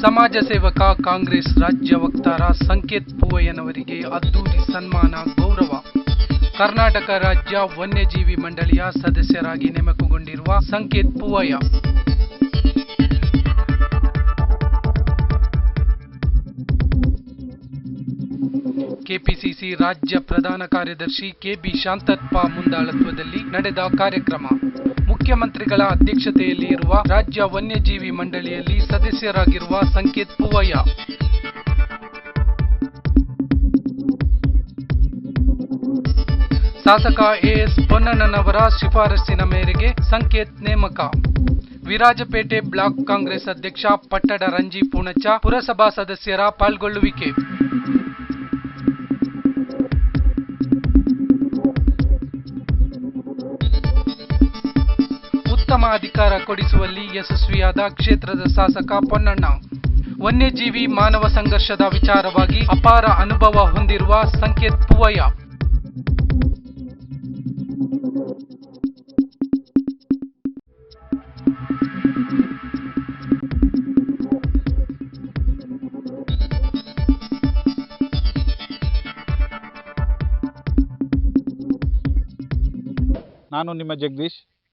ಸಮಾಜ ಸೇವಕ, ಕಾಂಗ್ರೆಸ್ ರಾಜ್ಯ ವಕ್ತಾರ ಸಂಕೇತ್ ಪೂವಯ್ಯನವರಿಗೆ ಅದ್ದೂರಿ ಸನ್ಮಾನ, ಗೌರವ. ಕರ್ನಾಟಕ ರಾಜ್ಯ ವನ್ಯಜೀವಿ ಮಂಡಳಿಯ ಸದಸ್ಯರಾಗಿ ನೇಮಕಗೊಂಡಿರುವ ಸಂಕೇತ್ ಪೂವಯ್ಯ. ಕೆಪಿಸಿಸಿ ರಾಜ್ಯ ಪ್ರಧಾನ ಕಾರ್ಯದರ್ಶಿ ಕೆಬಿ ಶಾಂತಪ್ಪ ಮುಂದಾಳತ್ವದಲ್ಲಿ ನಡೆದ ಕಾರ್ಯಕ್ರಮ. ಮುಖ್ಯಮಂತ್ರಿಗಳ ಅಧ್ಯಕ್ಷತೆಯಲ್ಲಿ ಇರುವ ರಾಜ್ಯ ವನ್ಯಜೀವಿ ಮಂಡಳಿಯಲ್ಲಿ ಸದಸ್ಯರಾಗಿರುವ ಸಂಕೇತ್ ಪೂವಯ್ಯ. ಶಾಸಕ ಎಎಸ್ ಪೊನ್ನಣ್ಣನವರ ಶಿಫಾರಸ್ಸಿನ ಮೇರೆಗೆ ಸಂಕೇತ್ ನೇಮಕ. ವಿರಾಜಪೇಟೆ ಬ್ಲಾಕ್ ಕಾಂಗ್ರೆಸ್ ಅಧ್ಯಕ್ಷ ಪಟ್ಟಡ ರಂಜಿ ಪೂಣಚ್ಚ ಪುರಸಭಾ ಸದಸ್ಯರ ಪಾಲ್ಗೊಳ್ಳುವಿಕೆ. ಉತ್ತಮ ಅಧಿಕಾರ ಕೊಡಿಸುವಲ್ಲಿ ಯಶಸ್ವಿಯಾದ ಕ್ಷೇತ್ರದ ಶಾಸಕ ಪೊನ್ನಣ್ಣ. ವನ್ಯಜೀವಿ ಮಾನವ ಸಂಘರ್ಷದ ವಿಚಾರವಾಗಿ ಅಪಾರ ಅನುಭವ ಹೊಂದಿರುವ ಸಂಕೇತ್ ಪೂವಯ್ಯ. ನಾನು ನಿಮ್ಮ ಜಗದೀಶ್.